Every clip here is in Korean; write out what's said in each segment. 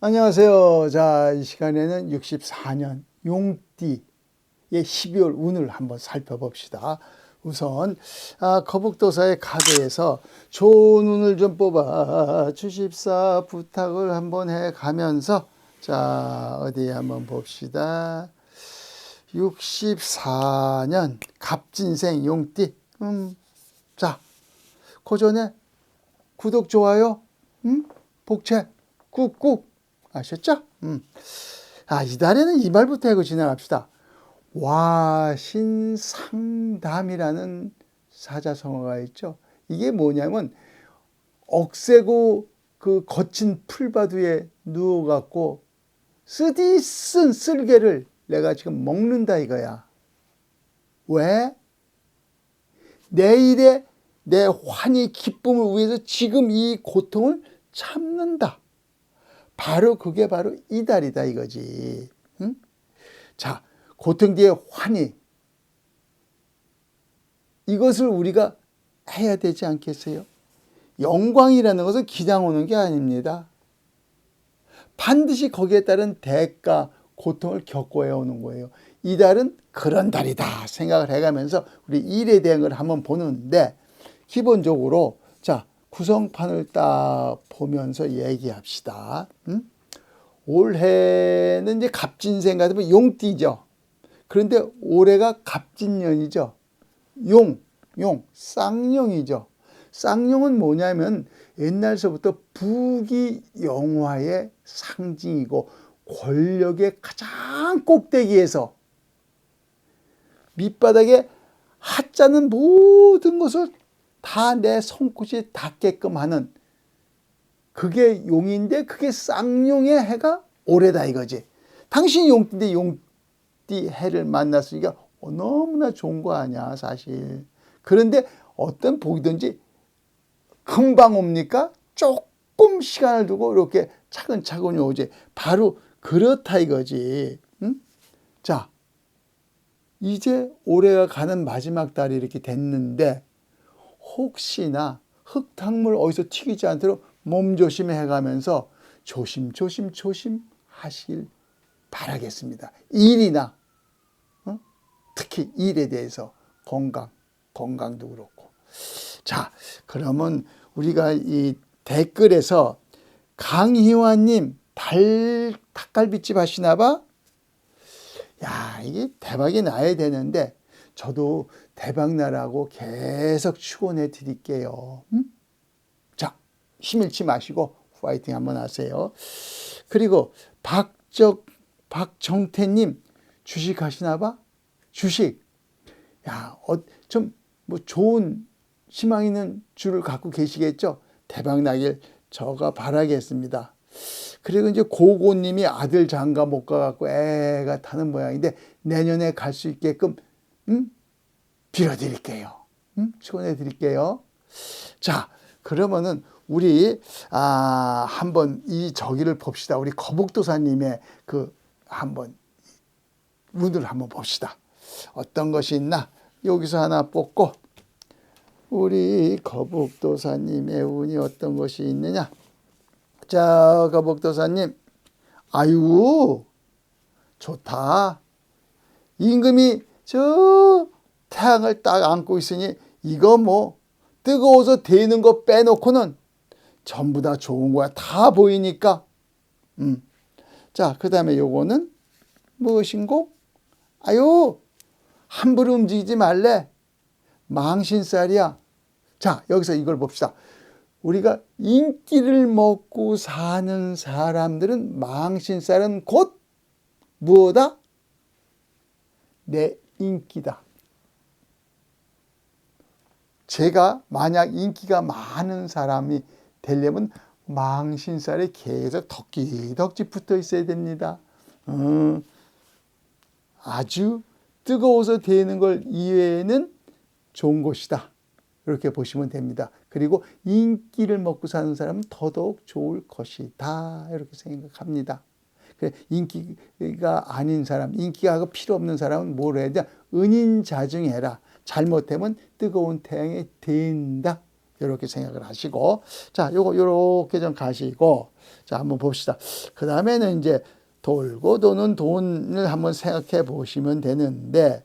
안녕하세요. 자, 이 시간에는 64년 용띠의 12월 운을 한번 살펴봅시다. 우선 아, 거북도사의 카드에서 좋은 운을 좀 뽑아 주십사 부탁을 한번 해 가면서 자, 어디 한번 봅시다. 64년 갑진생 용띠. 음. 자, 그 전에 구독, 좋아요, 음? 복채 꾹꾹 아셨죠? 음. 아, 이달에는 이 말부터 하고 지나갑시다. 와신상담이라는 사자성어가 있죠. 이게 뭐냐면 억세고 그 거친 풀바두에 누워갖고 쓰디 쓴 쓸개를 내가 지금 먹는다 이거야. 왜? 내일의 내 환희 기쁨을 위해서 지금 이 고통을 참는다. 바로 그게 바로 이달이다 이거지. 응? 자, 고통 뒤에 환희. 이것을 우리가 해야 되지 않겠어요? 영광이라는 것은 기장 오는 게 아닙니다. 반드시 거기에 따른 대가, 고통을 겪어야 오는 거예요. 이 달은 그런 달이다 생각을 해가면서 우리 일에 대한 걸 한번 보는데 기본적으로 자 구성판을 딱 보면서 얘기합시다. 음? 올해는 이제 갑진생 같으면 용띠죠. 그런데 올해가 갑진년이죠. 용, 용, 쌍용이죠. 쌍용은 뭐냐면 옛날서부터 부귀 영화의 상징이고 권력의 가장 꼭대기에서 밑바닥에 하자는 모든 것을 다 내 손끝이 닿게끔 하는 그게 용인데 그게 쌍용의 해가 올해다 이거지. 당신이 용띠인데 용띠 해를 만났으니까 너무나 좋은 거 아니야 사실. 그런데 어떤 복이든지 금방 옵니까? 조금 시간을 두고 이렇게 차근차근히 오지. 바로 그렇다 이거지. 응? 자, 이제 올해가 가는 마지막 달이 이렇게 됐는데 혹시나 흙탕물 어디서 튀기지 않도록 몸조심 해 가면서 조심조심 조심 하시길 바라겠습니다. 일이나 어? 특히 일에 대해서 건강, 건강도 그렇고. 자, 그러면 우리가 이 댓글에서 강희환님 달 닭갈비집 하시나 봐? 야, 이게 대박이 나야 되는데 저도 대박 나라고 계속 축원해 드릴게요. 음? 자, 힘 잃지 마시고 파이팅 한번 하세요. 그리고 박적 박정태님 주식 하시나 봐? 주식. 야, 어, 좀뭐 좋은 희망 있는 줄을 갖고 계시겠죠? 대박 나길 저가 바라겠습니다. 그리고 이제 고고님이 아들 장가 못 가갖고 애가 타는 모양인데 내년에 갈 수 있게끔 음? 빌어드릴게요. 음? 축원해 드릴게요. 자, 그러면은 우리 아 한번 이 저기를 봅시다. 우리 거북도사님의 그 한번 운을 한번 봅시다. 어떤 것이 있나? 여기서 하나 뽑고 우리 거북도사님의 운이 어떤 것이 있느냐? 자, 거북도사님. 아유, 좋다. 임금이 저 태양을 딱 안고 있으니 이거 뭐 뜨거워서 데이는 거 빼놓고는 전부 다 좋은 거야. 다 보이니까. 음. 자, 그 다음에 요거는 무엇인고? 아유, 함부로 움직이지 말래. 망신살이야. 자, 여기서 이걸 봅시다. 우리가 인기를 먹고 사는 사람들은 망신살은 곧 무엇다? 내 인기다. 제가 만약 인기가 많은 사람이 되려면 망신살에 계속 덕지덕지 붙어 있어야 됩니다. 어, 아주 뜨거워서 되는 걸 이외에는 좋은 것이다. 이렇게 보시면 됩니다. 그리고 인기를 먹고 사는 사람은 더더욱 좋을 것이다. 이렇게 생각합니다. 인기가 아닌 사람, 인기가 필요 없는 사람은 뭘 해야 돼? 은인자중해라. 잘못되면 뜨거운 태양에 된다. 이렇게 생각을 하시고 자 요거 요렇게 좀 가시고 자 한번 봅시다. 그 다음에는 이제 돌고 도는 돈을 한번 생각해 보시면 되는데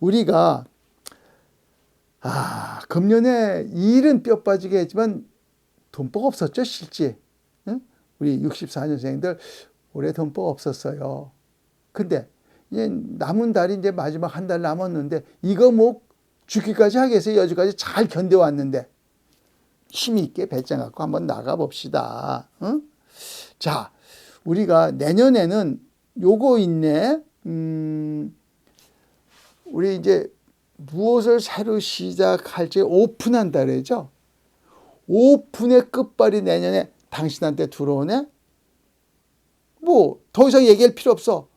우리가 아 금년에 일은 뼈 빠지게 했지만 돈복 없었죠 실제 응? 우리 64년생들 올해 돈복 없었어요. 근데 이제 남은 달이 이제 마지막 한 달 남았는데 이거 뭐 죽기까지 하겠어요. 여기까지 잘 견뎌왔는데 힘 있게 배짱 갖고 한번 나가 봅시다. 응? 자, 우리가 내년에는 요거 있네. 음, 우리 이제 무엇을 새로 시작할지 오픈한다 그러죠. 오픈의 끝발이 내년에 당신한테 들어오네? 뭐, 더 이상 얘기할 필요 없어.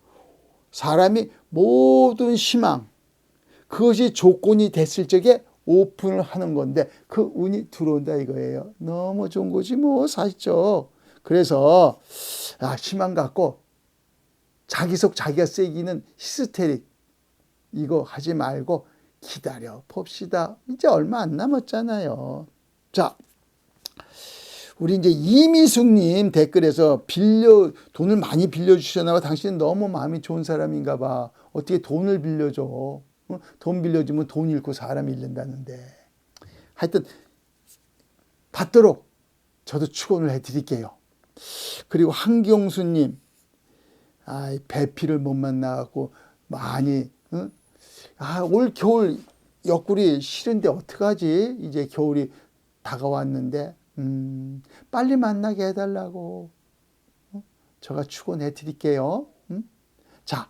사람이 모든 희망, 그것이 조건이 됐을 적에 오픈을 하는 건데 그 운이 들어온다 이거예요. 너무 좋은 거지 뭐 사실죠. 그래서 아, 희망 갖고 자기 속 자기가 새기는 히스테릭 이거 하지 말고 기다려 봅시다. 이제 얼마 안 남았잖아요. 자, 우리 이제 이미숙님 댓글에서 빌려 돈을 많이 빌려 주셨나봐. 당신은 너무 마음이 좋은 사람인가 봐. 어떻게 돈을 빌려줘? 어? 돈 빌려주면 돈 잃고 사람 잃는다는데. 하여튼 받도록 저도 축원을 해드릴게요. 그리고 한경수님, 아, 배피를 못 만나고 많이, 어? 아, 올 겨울 옆구리 싫은데 어떡하지? 이제 겨울이 다가왔는데, 음, 빨리 만나게 해달라고. 어? 제가 축원해 드릴게요. 음? 자,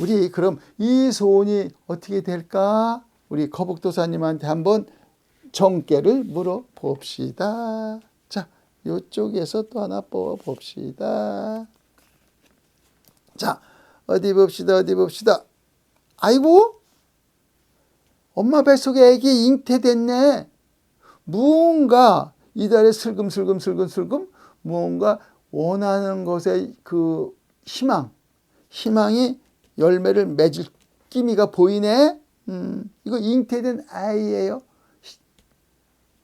우리 그럼 이 소원이 어떻게 될까? 우리 거북도사님한테 한번 정계를 물어봅시다. 자, 이쪽에서 또 하나 뽑아봅시다. 자, 어디 봅시다, 어디 봅시다. 아이고, 엄마 뱃속에 애기 잉태됐네. 무언가 이달에 슬금슬금 슬금슬금 무언가 원하는 것의 그 희망, 희망이 열매를 맺을 기미가 보이네. 음, 이거 잉태된 아이예요.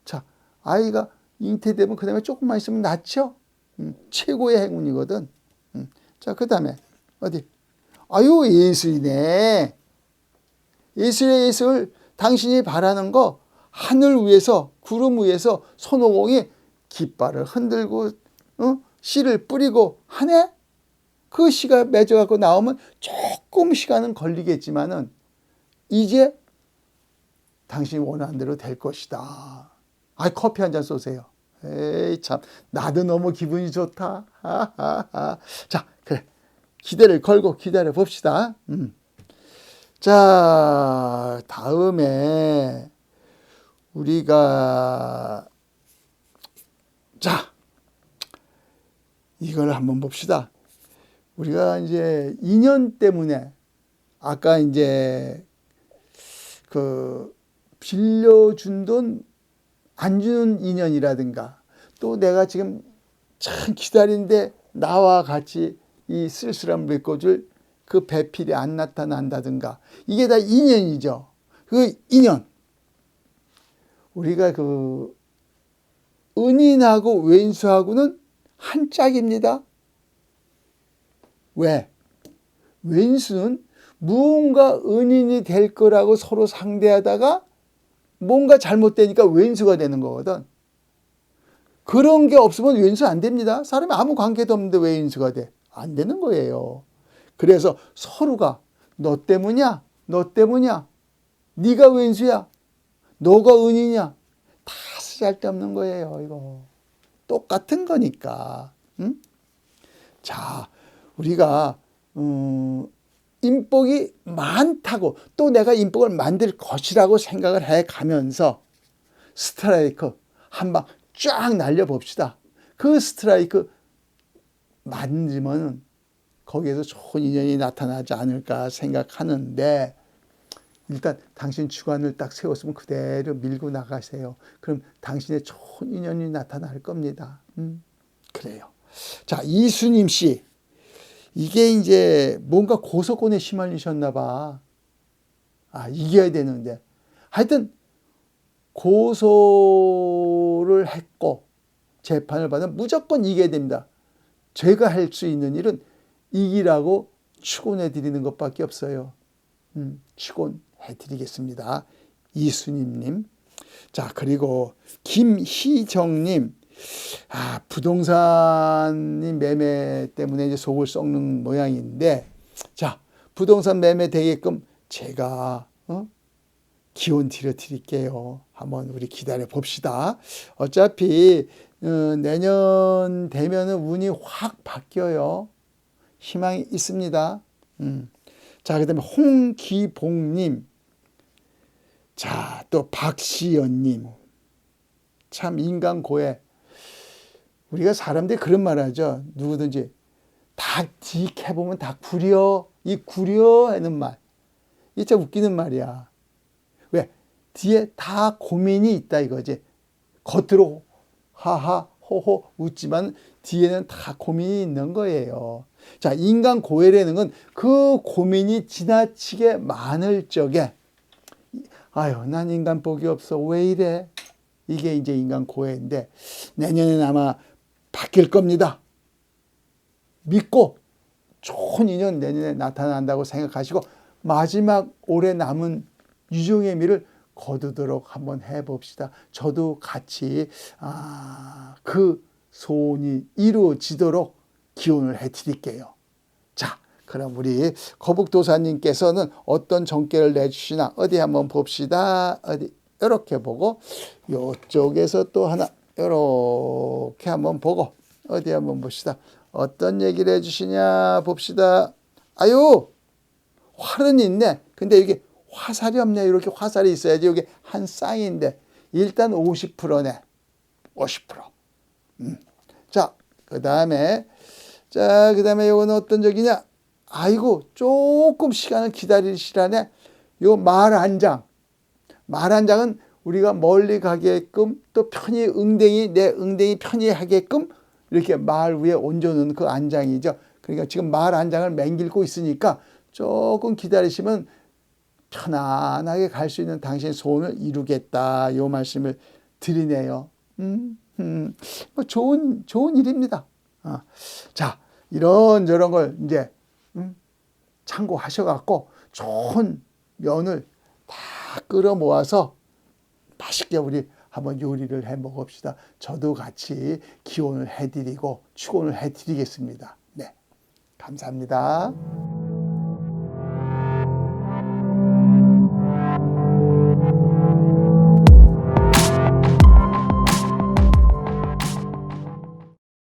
자, 아이가 잉태되면 그 다음에 조금만 있으면 낫죠? 음, 최고의 행운이거든. 음, 자, 그 다음에 어디? 아유, 예술이네. 예술의 예술, 당신이 바라는 거 하늘 위에서 구름 위에서 손오공이 깃발을 흔들고 어? 씨를 뿌리고 하네. 그 씨가 맺어 갖고 나오면 조금 시간은 걸리겠지만은 이제 당신이 원하는 대로 될 것이다. 아, 커피 한 잔 쏘세요. 에이 참 나도 너무 기분이 좋다. 하하하. 자 그래 기대를 걸고 기다려 봅시다. 음. 자 다음에 우리가 자 이걸 한번 봅시다. 우리가 이제 인연 때문에 아까 이제 그 빌려준 돈 안 주는 인연이라든가 또 내가 지금 참 기다리는데 나와 같이 이 쓸쓸함을 메꿔줄 그 배필이 안 나타난다든가 이게 다 인연이죠. 그 인연. 우리가 그 은인하고 왼수하고는 한 짝입니다. 왜? 왼수는 무언가 은인이 될 거라고 서로 상대하다가 뭔가 잘못되니까 왼수가 되는 거거든. 그런 게 없으면 왼수 안 됩니다. 사람이 아무 관계도 없는데 왜 왼수가 돼? 안 되는 거예요. 그래서 서로가 너 때문이야? 너 때문이야? 네가 왼수야? 너가 은이냐? 다 쓰잘데없는 거예요, 이거. 똑같은 거니까. 응? 자, 우리가 음, 인복이 많다고 또 내가 인복을 만들 것이라고 생각을 해 가면서 스트라이크 한 방 쫙 날려봅시다. 그 스트라이크 만지면 거기에서 좋은 인연이 나타나지 않을까 생각하는데 일단 당신 주관을 딱 세웠으면 그대로 밀고 나가세요. 그럼 당신의 좋은 인연이 나타날 겁니다. 음, 그래요. 자, 이수님 씨. 이게 이제 뭔가 고소권에 휘말리셨나 봐. 아, 이겨야 되는데. 하여튼, 고소를 했고 재판을 받으면 무조건 이겨야 됩니다. 제가 할 수 있는 일은 이기라고 축원해 드리는 것밖에 없어요. 음, 축원 해 드리겠습니다. 이순임님. 자, 그리고 김희정님. 아, 부동산이 매매 때문에 이제 속을 썩는 모양인데, 자, 부동산 매매 되게끔 제가, 어? 기원 드려 드릴게요. 한번 우리 기다려 봅시다. 어차피, 어, 내년 되면은 운이 확 바뀌어요. 희망이 있습니다. 음. 자, 그 다음에 홍기봉님. 자, 또 박시연님. 참 인간 고해. 우리가 사람들이 그런 말 하죠. 누구든지 닭 딕 해보면 닭 구려. 이 구려 하는 말. 이게 참 웃기는 말이야. 왜? 뒤에 다 고민이 있다 이거지. 겉으로 하하 호호 웃지만 뒤에는 다 고민이 있는 거예요. 자, 인간 고해라는 건 그 고민이 지나치게 많을 적에 아유, 난 인간 복이 없어. 왜 이래? 이게 이제 인간 고해인데 내년엔 아마 바뀔 겁니다. 믿고 좋은 인연 내년에 나타난다고 생각하시고 마지막 올해 남은 유종의 미를 거두도록 한번 해봅시다. 저도 같이 아, 그 소원이 이루어지도록 기원을 해드릴게요. 자, 그럼 우리 거북도사님께서는 어떤 정계를 내주시나 어디 한번 봅시다. 어디 이렇게 보고 이쪽에서 또 하나 이렇게 한번 보고 어디 한번 봅시다. 어떤 얘기를 해주시냐 봅시다. 아유 활은 있네. 근데 이게 화살이 없네. 이렇게 화살이 있어야지. 여기 한 쌍인데 일단 50%네. 50%. 음. 자, 그 다음에 자, 그 다음에 요거는 어떤 적이냐? 아이고 조금 시간을 기다리시라네. 요말 한 장. 말 한 장은 우리가 멀리 가게끔 또 편히 응댕이 내 응댕이 편히 하게끔 이렇게 말 위에 얹어놓은 그 안장이죠. 그러니까 지금 말 한 장을 맹길고 있으니까 조금 기다리시면 편안하게 갈 수 있는 당신의 소원을 이루겠다. 요 말씀을 드리네요. 음, 음, 뭐 좋은 좋은 일입니다. 어. 자, 이런 저런 걸 이제 음, 참고하셔갖고 좋은 면을 다 끌어 모아서 맛있게 우리 한번 요리를 해 먹읍시다. 저도 같이 기원을 해드리고 축원을 해드리겠습니다. 네, 감사합니다.